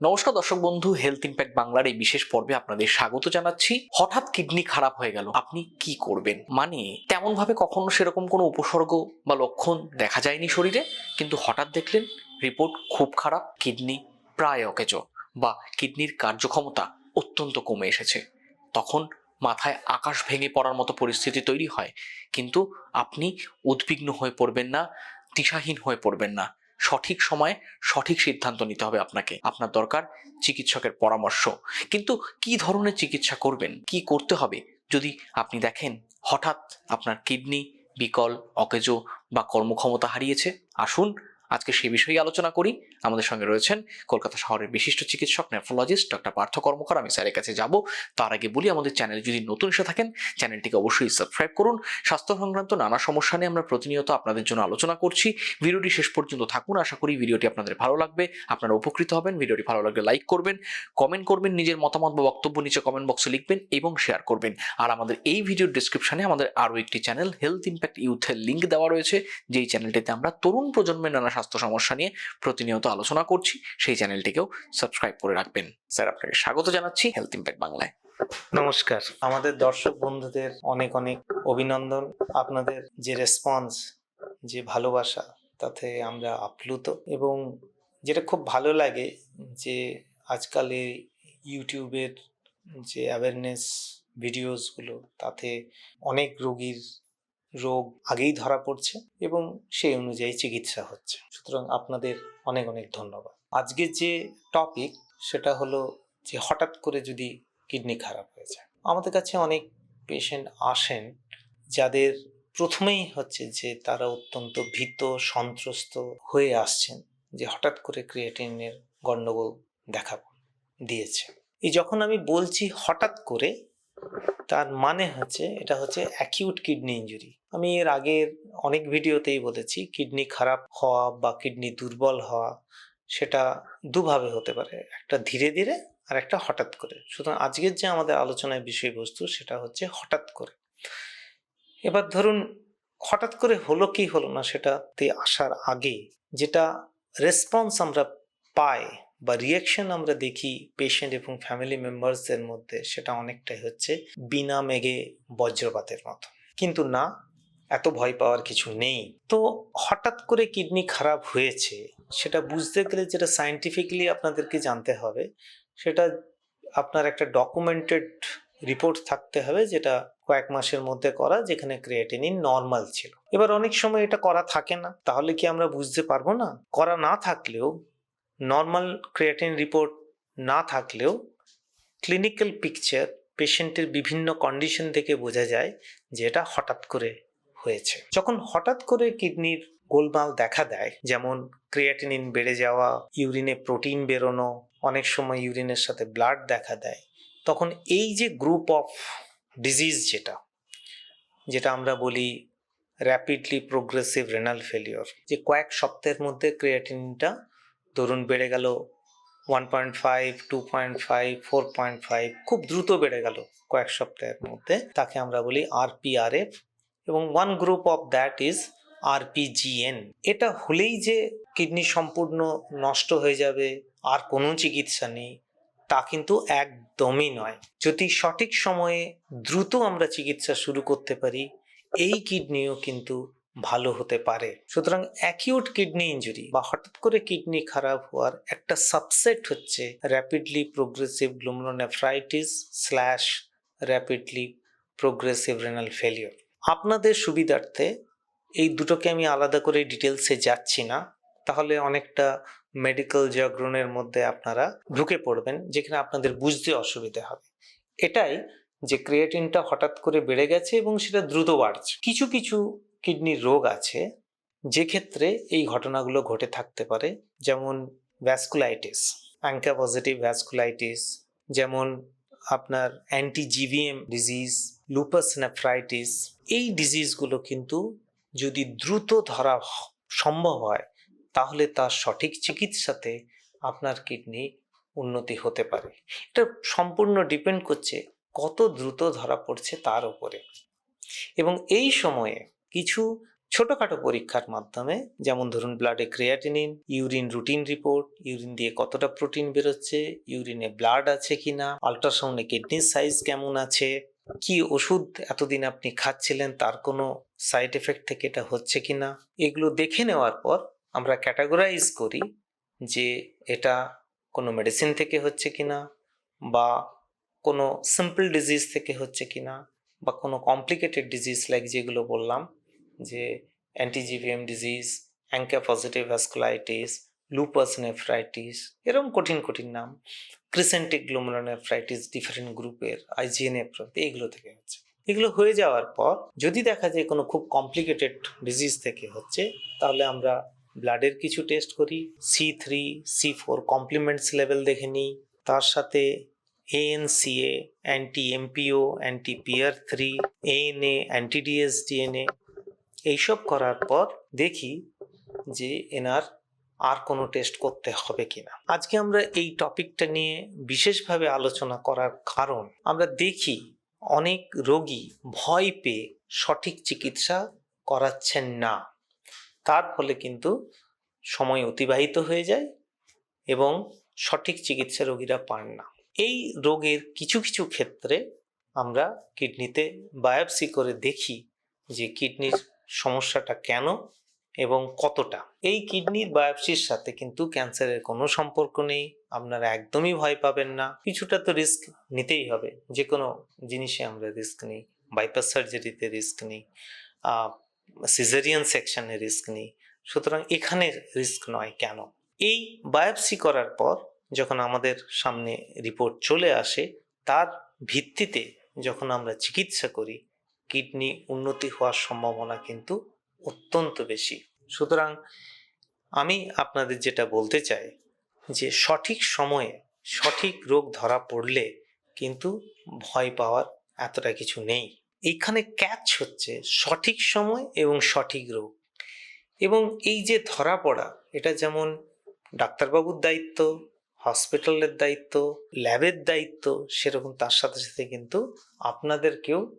নমস্কার দর্শক বন্ধু হেলথ ইম্প্যাক্ট বাংলার এই বিশেষ পর্বে আপনাদের স্বাগত জানাচ্ছি। হঠাৎ কিডনি খারাপ হয়ে গেল, আপনি কি করবেন? মানে তেমন ভাবে কখনো সেরকম কোনো উপসর্গ বা লক্ষণ দেখা যায়নি শরীরে, কিন্তু হঠাৎ দেখলেন রিপোর্ট খুব খারাপ, কিডনি প্রায় অকেজ বা কিডনির কার্যক্ষমতা অত্যন্ত কমে এসেছে। তখন মাথায় আকাশ ভেঙে পড়ার মতো পরিস্থিতি তৈরি হয়, কিন্তু আপনি উদ্বিগ্ন হয়ে পড়বেন না, দিশাহীন হয়ে পড়বেন না। সঠিক সময়ে সঠিক সিদ্ধান্ত নিতে হবে আপনাকে। আপনার দরকার চিকিৎসকের পরামর্শ। কিন্তু কি ধরনের চিকিৎসা করবেন? কি করতে হবে? যদি আপনি দেখেন হঠাৎ আপনার কিডনি, বিকল, অকেজো বা কর্মক্ষমতা হারিয়েছে, আসুন আজকে সে বিষয়ে আলোচনা করি। আমাদের সঙ্গে রয়েছেন কলকাতা শহরের বিশিষ্ট চিকিৎসক নেফ্রোলজিস্ট ডক্টর পার্থ কর্মকার। আমি স্যারের কাছে যাব। তার আগে বলি, আমাদের চ্যানেল যদি নতুন এসে থাকেন, চ্যানেলটিকে অবশ্যই সাবস্ক্রাইব করুন। স্বাস্থ্য সংক্রান্ত নানা সমস্যা নিয়ে আমরা প্রতিনিয়ত আপনাদের জন্য আলোচনা করছি। ভিডিওটি শেষ পর্যন্ত থাকুন। আশা করি ভিডিওটি আপনাদের ভালো লাগবে। আপনারা উপকৃত হবেন। ভিডিওটি ভালো লাগলে লাইক করবেন, কমেন্ট করবেন, নিজের মতামত বা বক্তব্য নিচে কমেন্ট বক্সে লিখবেন এবং শেয়ার করবেন। আর আমাদের এই ভিডিওর ডিসক্রিপশনে আমাদের আরও একটি চ্যানেল হেলথ ইম্প্যাক্ট ইউথের লিঙ্ক দেওয়া রয়েছে। যেই চ্যানেলটিতে আমরা তরুণ প্রজন্মের নানা স্বাস্থ্য সমস্যা নিয়ে প্রতিনিয়ত আলোচনা করছি, সেই চ্যানেলটিকেও সাবস্ক্রাইব করে রাখবেন। স্যার, আপনাকে স্বাগত জানাচ্ছি হেলথ ইম্প্যাক্ট বাংলায়। নমস্কার। আমাদের দর্শক বন্ধুদের অনেক অনেক অভিনন্দন। আপনাদের যে রেসপন্স যে ভালোবাসা, তাতে আমরা আপ্লুত এবং যেটা খুব ভালো লাগে যে আজকাল এই ইউটিউবের যে অ্যাওয়ারনেস ভিডিওসগুলো তাতে অনেক রোগীর রোগ আগেই ধরা পড়ছে এবং সেই অনুযায়ী চিকিৎসা হচ্ছে। সুতরাং আপনাদের অনেক অনেক ধন্যবাদ। আজকের যে টপিক সেটা হলো যে হঠাৎ করে যদি কিডনি খারাপ হয়ে যায়। আমাদের কাছে অনেক পেশেন্ট আসেন যাদের প্রথমেই হচ্ছে যে তারা অত্যন্ত ভীত, সন্ত্রস্ত হয়ে আসছেন যে হঠাৎ করে ক্রিয়েটিনের গণ্ডগোল দেখা দিয়েছে। এই যখন আমি বলছি হঠাৎ করে, তার মানে হচ্ছে এটা হচ্ছে অ্যাকিউট কিডনি ইঞ্জুরি আমি এর আগের অনেক ভিডিওতেই বলেছি, কিডনি খারাপ হওয়া বা কিডনি দুর্বল হওয়া সেটা দুভাবে হতে পারে, একটা ধীরে ধীরে আর একটা হঠাৎ করে। সুতরাং আজকের যে আমাদের আলোচনার বিষয়বস্তু সেটা হচ্ছে হঠাৎ করে। এবার ধরুন হঠাৎ করে হলো কি হলো না সেটাতে আসার আগে যেটা রেসপন্স আমরা পাই বা রিয়াকশন আমরা দেখি পেশেন্ট এবং ফ্যামিলি মেম্বার্সদের মধ্যে সেটা অনেকটাই হচ্ছে বিনা মেঘে বজ্রপাতের মতো। কিন্তু না এত ভয় পাওয়ার কিছু নেই। তো হঠাৎ করে কিডনি খারাপ হয়েছে, সেটা বুঝতে গেলে যেটা সায়েন্টিফিক্যালি আপনাদেরকে জানতে হবে, সেটা আপনার একটা ডকুমেন্টেড রিপোর্ট থাকতে হবে, যেটা কয়েক মাসের মধ্যে করা, যেখানে ক্রিয়েটিনিন নর্মাল ছিল। এবার অনেক সময় এটা করা থাকে না, তাহলে কি আমরা বুঝতে পারব না? করা না থাকলেও নর্মাল ক্রিয়েটিন রিপোর্ট না থাকলেও ক্লিনিক্যাল পিকচার পেশেন্টের বিভিন্ন কন্ডিশন থেকে বোঝা যায় যে এটা হঠাৎ করে হয়েছে। যখন হঠাৎ করে কিডনির গোলমাল দেখা দেয়, যেমন ক্রিয়াটিনিন বেড়ে যাওয়া, ইউরিনে প্রোটিন বেরোনো, অনেক সময় ইউরিনের সাথে ব্লাড দেখা দেয়, তখন এই যে গ্রুপ অফ ডিজিজ যেটা যেটা আমরা বলি র্যাপিডলি প্রোগ্রেসিভ রেনাল ফেলিওর যে কয়েক সপ্তাহের মধ্যে ক্রিয়েটিনটা ধরুন বেড়ে গেল one point five two point five four point five খুব দ্রুত বেড়ে গেল কয়েক সপ্তাহের মধ্যে, তাকে আমরা বলি আরপিআরএফ এবং one group of that is RPGN এটা হলেই যে কিডনি সম্পূর্ণ নষ্ট হয়ে যাবে, আর কোনো চিকিৎসা নেই, তা কিন্তু একদমই নয়। যদি সঠিক সময়ে দ্রুত আমরা চিকিৎসা শুরু করতে পারি, এই কিডনিও কিন্তু ভালো হতে পারে। সুতরাং অ্যাকিউট কিডনি ইঞ্জুরি বা হঠাৎ করে কিডনি খারাপ হওয়ার একটা সাবসেট হচ্ছে rapidly progressive glomerulonephritis slash rapidly progressive renal failure আপনাদের সুবিধার্থে এই দুটোকে আমি আলাদা করে ডিটেলসে যাচ্ছি না। তাহলে অনেকটা মেডিকেল জাগরণের মধ্যে আপনারা ঢুকে পড়বেন, যেখানে আপনাদের বুঝতে অসুবিধা হবে। এটাই যে ক্রিয়েটিনটা হঠাৎ করে বেড়ে গেছে এবং সেটা দ্রুত বাড়ছে। কিছু কিছু কিডনির রোগ আছে, যে ক্ষেত্রে এই ঘটনাগুলো ঘটে থাকতে পারে, যেমন ভ্যাসকুলাইটিস অ্যাঙ্কা পজিটিভ ভ্যাসকুলাইটিস যেমন আপনার অ্যান্টিজিভিএম ডিজিজ লুপাস নেফ্রাইটিস এই ডিজিজগুলো কিন্তু যদি দ্রুত ধরা সম্ভব হয়, তাহলে তার সঠিক চিকিৎসাতে আপনার কিডনি উন্নতি হতে পারে। এটা সম্পূর্ণ ডিপেন্ড করছে কত দ্রুত ধরা পড়ছে তার উপরে। এবং এই সময়ে কিছু ছোটোখাটো পরীক্ষার মাধ্যমে, যেমন ধরুন ব্লাডে creatinine urine routine report urine দিয়ে কতটা প্রোটিন বেরোচ্ছে ইউরিনে ব্লাড আছে কি না আল্ট্রাসাউন্ডে কিডনির সাইজ কেমন আছে কি ওষুধ এতদিন আপনি খাচ্ছিলেন? তার কোনো সাইড এফেক্ট থেকে এটা হচ্ছে কিনা এগুলো দেখে নেওয়ার পর আমরা ক্যাটাগরাইজ করি যে এটা কোনো মেডিসিন থেকে হচ্ছে কিনা বা কোনো সিম্পল ডিজিজ থেকে হচ্ছে কিনা বা কোনো কমপ্লিকেটেড ডিজিজ লাইক যেগুলো বললাম, যে anti GBM disease ANCA positive vasculitis lupus nephritis এরকম কঠিন কঠিন নাম। ক্রিসেন্টিক গ্লোমেরোনেফ্রাইটিস ডিফারেন্ট গ্রুপের আইজিএনএফ এগুলো থেকে হচ্ছে। এগুলো হয়ে যাওয়ার পর, যদি দেখা যায় কোনো খুব কমপ্লিকেটেড ডিজিজ থেকে হচ্ছে, তাহলে আমরা ব্লাডের কিছু টেস্ট করি C three C four complements level দেখে নিই। তার সাথে ANCA anti MPO anti PR three ANA anti DS DNA এইসব করার পর দেখি যে এনার আর কোনো টেস্ট করতে হবে কিনা। আজকে আমরা এই টপিকটা নিয়ে বিশেষভাবে আলোচনা করার কারণ আমরা দেখি অনেক রোগী ভয় পেয়ে সঠিক চিকিৎসা করাচ্ছেন না। তার ফলে কিন্তু সময় অতিবাহিত হয়ে যায় এবং সঠিক চিকিৎসা রোগীরা পান না। এই রোগের কিছু কিছু ক্ষেত্রে আমরা কিডনিতে বায়োপসি করে দেখি যে কিডনির সমস্যাটা কেন এবং কতটা? এই কিডনির বায়োপসির সাথে কিন্তু ক্যান্সারের কোনো সম্পর্ক নেই। আপনারা একদমই ভয় পাবেন না। কিছুটা তো রিস্ক নিতেই হবে। যে কোনো জিনিসে আমরা রিস্ক নিই। বাইপাস সার্জারিতে রিস্ক নিই। সিজারিয়ান সেকশনে রিস্ক নিই। সুতরাং এখানে রিস্ক নয় কেন? এই বায়োপসি করার পর যখন আমাদের সামনে রিপোর্ট চলে আসে, তার ভিত্তিতে যখন আমরা চিকিৎসা করি, কিডনি উন্নতি হওয়ার সম্ভাবনা কিন্তু অত্যন্ত বেশি। সুতরাং আমি আপনাদের যেটা বলতে চাই যে সঠিক সময়ে সঠিক রোগ ধরা পড়লে কিন্তু ভয় পাওয়ার এতটা কিছু নেই। এইখানে ক্যাচ হচ্ছে সঠিক সময় এবং সঠিক রোগ। এবং এই যে ধরা পড়া, এটা যেমন ডাক্তারবাবুর দায়িত্ব, হসপিটালের দায়িত্ব, ল্যাবের দায়িত্ব, সেরকম তার সাথে সাথে কিন্তু আপনাদেরকেও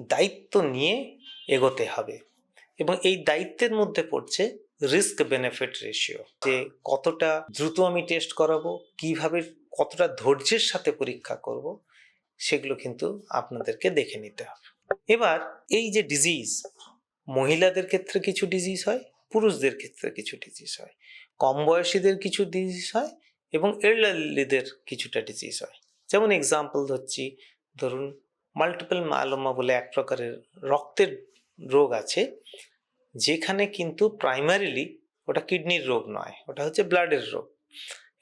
দায়িত্ব নিয়ে এগোতে হবে। এবং এই দায়িত্বের মধ্যে পড়ছে রিস্ক বেনিফিট রেশিও যে কতটা দ্রুত আমি টেস্ট করাবো, কীভাবে কতটা ধৈর্যের সাথে পরীক্ষা করব, সেগুলো কিন্তু আপনাদেরকে দেখে নিতে হবে। এবার এই যে ডিজিজ মহিলাদের ক্ষেত্রে কিছু ডিজিজ হয়, পুরুষদের ক্ষেত্রে কিছু ডিজিজ হয়, কম বয়সীদের কিছু ডিজিজ হয় এবং এল্ডারলিদের কিছুটা ডিজিজ হয়। যেমন এক্সাম্পল ধরছি, ধরুন মাল্টিপল মায়োলোমা বলে এক প্রকারের রক্তের রোগ আছে, যেখানে কিন্তু প্রাইমারিলি ওটা কিডনির রোগ নয়, ওটা হচ্ছে ব্লাডের রোগ।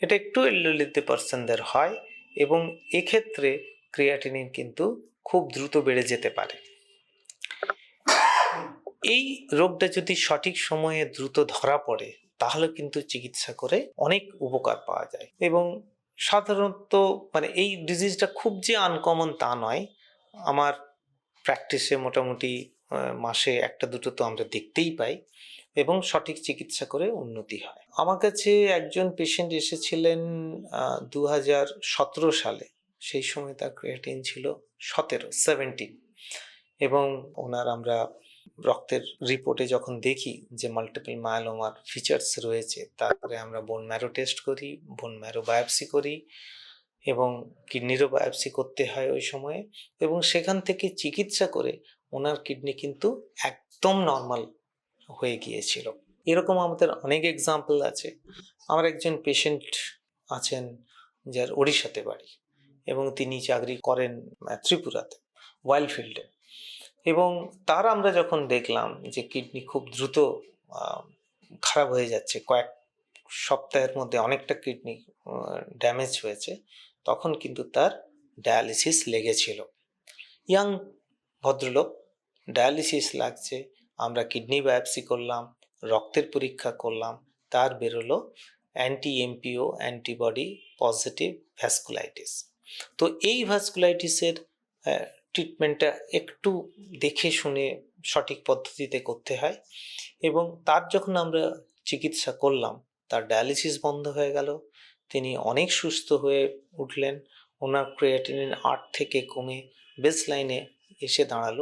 এটা একটু এল্ডারলিতে পার্সনদের হয় এবং এক্ষেত্রে ক্রিয়াটিনিন কিন্তু খুব দ্রুত বেড়ে যেতে পারে। এই রোগটা যদি সঠিক সময়ে দ্রুত ধরা পড়ে, তাহলে কিন্তু চিকিৎসা করে অনেক উপকার পাওয়া যায় এবং সাধারণত মানে এই ডিজিজটা খুব যে আনকমন তা নয়, আমার প্র্যাকটিসে মোটামুটি মাসে একটা, দুটো তো আমরা দেখতেই পাই এবং সঠিক চিকিৎসা করে উন্নতি হয়। আমার কাছে একজন পেশেন্ট এসেছিলেন দু হাজার সতেরো সালে। সেই সময় তার ক্রিয়েটিন ছিল সতেরো সেভেন্টিন এবং ওনার আমরা রক্তের রিপোর্টে যখন দেখি যে মাল্টিপল মায়োলোমার ফিচার্স রয়েছে, তারপরে আমরা বোন ম্যারো টেস্ট করি বোন ম্যারো বায়োপসি করি এবং কিডনিরও বায়োপসি করতে হয় ওই সময়ে এবং সেখান থেকে চিকিৎসা করে ওনার কিডনি কিন্তু একদম নর্মাল হয়ে গিয়েছিল। এরকম আমাদের অনেক এক্সাম্পল আছে। আমার একজন পেশেন্ট আছেন যার ওড়িশাতে বাড়ি এবং তিনি চাকরি করেন ত্রিপুরাতে ওয়াইল্ড ফিল্ডে এবং তার আমরা যখন দেখলাম যে কিডনি খুব দ্রুত খারাপ হয়ে যাচ্ছে, কয়েক সপ্তাহের মধ্যে অনেকটা কিডনি ড্যামেজ হয়েছে, তখন কিন্তু তার ডায়ালিসিস লেগেছিল। ইয়াং ভদ্রলোক ডায়ালিসিস লাগছে, আমরা কিডনি বায়োপসি করলাম, রক্তের পরীক্ষা করলাম, তার বেরোলো anti MPO antibody positive vasculitis তো এই ভ্যাসকুলাইটিসের ট্রিটমেন্টটা একটু দেখে শুনে সঠিক পদ্ধতিতে করতে হয় এবং তার যখন আমরা চিকিৎসা করলাম, তার ডায়ালিসিস বন্ধ হয়ে গেল, তিনি অনেক সুস্থ হয়ে উঠলেন, ওনার ক্রিয়েটিনিন আট থেকে কমে বেস লাইনে এসে দাঁড়াল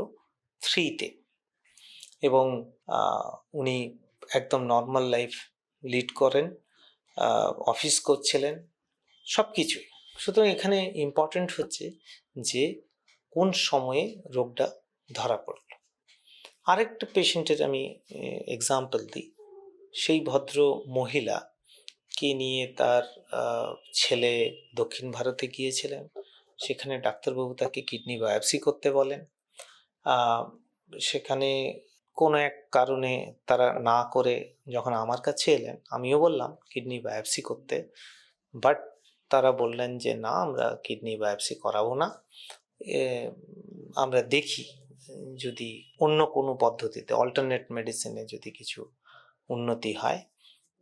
থ্রিতে এবং উনি একদম নর্মাল লাইফ লিড করেন অফিস করছিলেন সব কিছুই সুতরাং এখানে ইম্পর্ট্যান্ট হচ্ছে যে, কোন সময়ে রোগটা ধরা পড়ল। আরেকটা পেশেন্টের আমি এক্সাম্পল দিই। সেই ভদ্র মহিলা কে নিয়ে তার ছেলে দক্ষিণ ভারতে গিয়েছিলেন। সেখানে ডাক্তারবাবু তাকে কিডনি বায়োপসি করতে বলেন। সেখানে কোনো এক কারণে তারা না করে যখন আমার কাছে এলেন, আমিও বললাম, কিডনি বায়োপসি করতে। বাট তারা বললেন যে, না, আমরা কিডনি বায়োপসি করাবো না। আমরা দেখি যদি অন্য কোনো পদ্ধতিতে অল্টারনেট মেডিসিনে যদি কিছু উন্নতি হয়।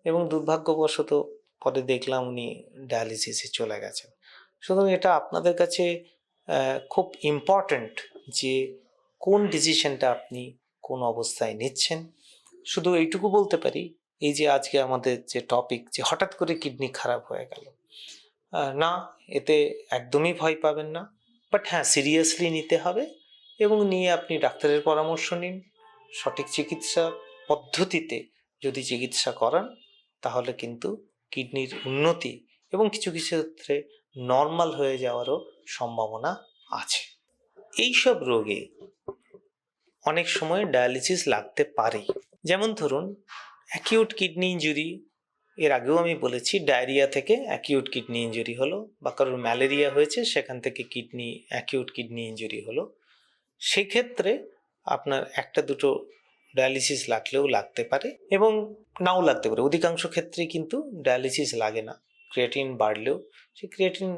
এবং দুর্ভাগ্যবশত পরে দেখলাম উনি ডায়ালিসিসে চলে গেছেন। সুতরাং এটা আপনাদের কাছে খুব ইম্পর্ট্যান্ট যে কোন ডিসিশনটা আপনি কোন অবস্থায় নিচ্ছেন? শুধু এইটুকু বলতে পারি, এই যে আজকে আমাদের যে টপিক যে হঠাৎ করে কিডনি খারাপ হয়ে গেল। না, এতে একদমই ভয় পাবেন না বাট হ্যাঁ সিরিয়াসলি নিতে হবে এবং নিয়ে আপনি ডাক্তারের পরামর্শ নিন। সঠিক চিকিৎসা পদ্ধতিতে যদি চিকিৎসা করান, তাহলে কিন্তু কিডনির উন্নতি এবং কিছু কিছু ক্ষেত্রে নর্মাল হয়ে যাওয়ারও সম্ভাবনা আছে। এইসব রোগে অনেক সময় ডায়ালিসিস লাগতে পারে যেমন ধরুন অ্যাকিউট কিডনি ইঞ্জুরি এর আগেও আমি বলেছি ডায়রিয়া থেকে অ্যাকিউট কিডনি ইঞ্জুরি হলো বা কারোর ম্যালেরিয়া হয়েছে, সেখান থেকে কিডনি অ্যাকিউট কিডনি ইঞ্জুরি হলো। সেক্ষেত্রে আপনার একটা দুটো ডায়ালিসিস লাগলেও লাগতে পারে এবং নাও লাগতে পারে। অধিকাংশ ক্ষেত্রে কিন্তু ডায়ালিসিস লাগে না। ক্রিয়েটিন বাড়লেও, সেই ক্রিয়েটিন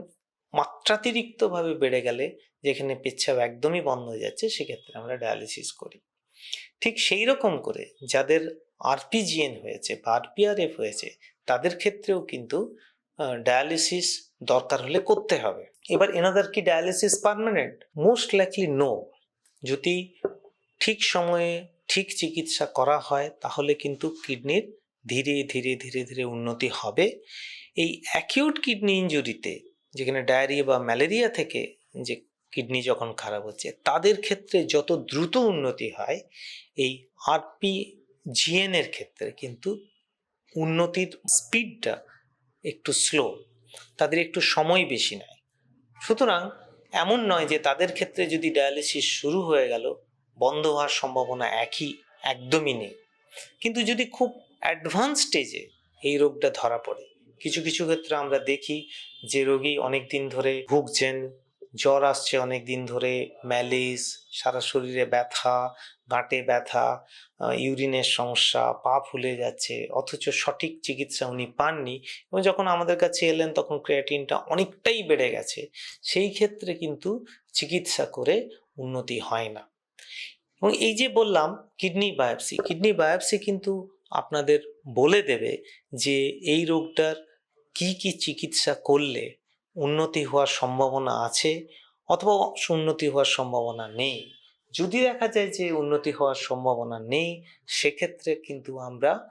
মাত্রাতিরিক্তভাবে বেড়ে গেলে যেখানে পেচ্ছাপ একদমই বন্ধ হয়ে যাচ্ছে, সেক্ষেত্রে আমরা ডায়ালিসিস করি। ঠিক সেই রকম করে যাদের আরপিজিএন হয়েছে বা আরপিআরএফ হয়েছে, তাদের ক্ষেত্রেও কিন্তু ডায়ালিসিস দরকার হলে করতে হবে। এবার এনাদার কি dialysis permanent most likely no যদি ঠিক সময়ে ঠিক চিকিৎসা করা হয়, তাহলে কিন্তু কিডনির ধীরে ধীরে ধীরে ধীরে উন্নতি হবে। এই অ্যাকিউট কিডনি ইঞ্জুরিতে যেখানে ডায়রিয়া বা ম্যালেরিয়া থেকে যে কিডনি যখন খারাপ হচ্ছে, তাদের ক্ষেত্রে যত দ্রুত উন্নতি হয়, এই আরপি জিএন এর ক্ষেত্রে কিন্তু উন্নতির স্পিডটা একটু স্লো, তাদের একটু সময় বেশি নেয়। সুতরাং এমন নয় যে তাদের ক্ষেত্রে যদি ডায়ালিসিস শুরু হয়ে গেল, বন্ধ হওয়ার সম্ভাবনা একই, একদমই নেই। কিন্তু যদি খুব অ্যাডভান্স স্টেজে এই রোগটা ধরা পড়ে, কিছু কিছু ক্ষেত্রে আমরা দেখি যে রোগী অনেক দিন ধরে ভুগছেন, জ্বর আসছে অনেক দিন ধরে ম্যালিস সারা শরীরে ব্যথা, গাঁটে ব্যথা ইউরিনের সমস্যা, পা ফুলে যাচ্ছে, অথচ সঠিক চিকিৎসা উনি পাননি এবং যখন আমাদের কাছে এলেন তখন ক্রিয়েটিনটা অনেকটাই বেড়ে গেছে। সেই ক্ষেত্রে কিন্তু চিকিৎসা করে উন্নতি হয় না। এবং এই যে বললাম কিডনি বায়োপসি কিডনি বায়োপসি কিন্তু আপনাদের বলে দেবে যে এই রোগটার কি কি চিকিৎসা করলে উন্নতি হওয়ার সম্ভাবনা আছে অথবা উন্নতি হওয়ার সম্ভাবনা নেই? যদি দেখা যায় যে উন্নতি হওয়ার সম্ভাবনা নেই, সেক্ষেত্রে কিন্তু আমরা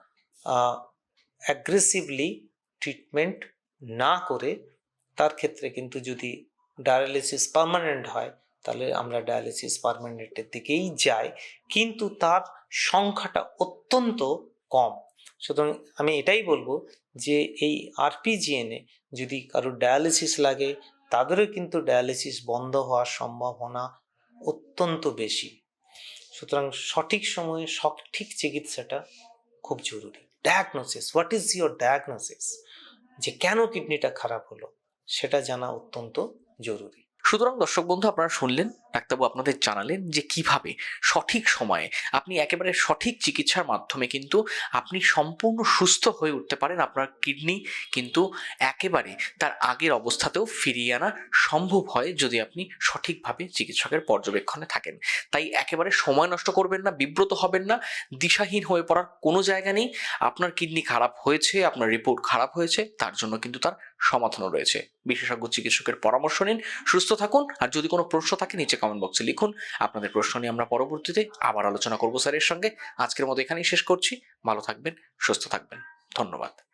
অ্যাগ্রেসিভলি ট্রিটমেন্ট না করে তার ক্ষেত্রে কিন্তু যদি ডায়ালিসিস পার্মানেন্ট হয়, তাহলে আমরা ডায়ালিসিস পার্মানেন্টের দিকেই যাই। কিন্তু তার সংখ্যাটা অত্যন্ত কম। সুতরাং আমি এটাই বলব যে এই আরপিজিএনে যদি কারোর ডায়ালিসিস লাগে, তাদেরও কিন্তু ডায়ালিসিস বন্ধ হওয়ার সম্ভাবনা অত্যন্ত বেশি। সুতরাং সঠিক সময়ে সঠিক চিকিৎসাটা খুব জরুরি। Diagnosis what is your diagnosis যে কেন কিডনিটা খারাপ হলো, সেটা জানা অত্যন্ত জরুরি। সুতরাং দর্শক বন্ধু, আপনারা শুনলেন, ডাক্তারবাবু আপনাদের জানালেন যে কীভাবে সঠিক সময়ে আপনি একেবারে সঠিক চিকিৎসার মাধ্যমে কিন্তু আপনি সম্পূর্ণ সুস্থ হয়ে উঠতে পারেন, আপনার কিডনি কিন্তু একেবারে তার আগের অবস্থাতেও ফিরিয়ে আনা সম্ভব হয় যদি আপনি সঠিকভাবে চিকিৎসকের পর্যবেক্ষণে থাকেন। তাই একেবারে সময় নষ্ট করবেন না, বিব্রত হবেন না, দিশাহীন হয়ে পড়ার কোনো জায়গা নেই, আপনার কিডনি খারাপ হয়েছে, আপনার রিপোর্ট খারাপ হয়েছে, তার জন্য কিন্তু তার সমাধানও রয়েছে। বিশেষজ্ঞ চিকিৎসকের পরামর্শ নিন, সুস্থ থাকুন, আর যদি কোনো প্রশ্ন থাকে নিচে কমেন্ট বক্সে লিখুন। আপনাদের প্রশ্ন নিয়ে আমরা পরবর্তীতে আবার আলোচনা করব স্যারের সঙ্গে। আজকের মতো এখানেই শেষ করছি। ভালো থাকবেন, সুস্থ থাকবেন। ধন্যবাদ।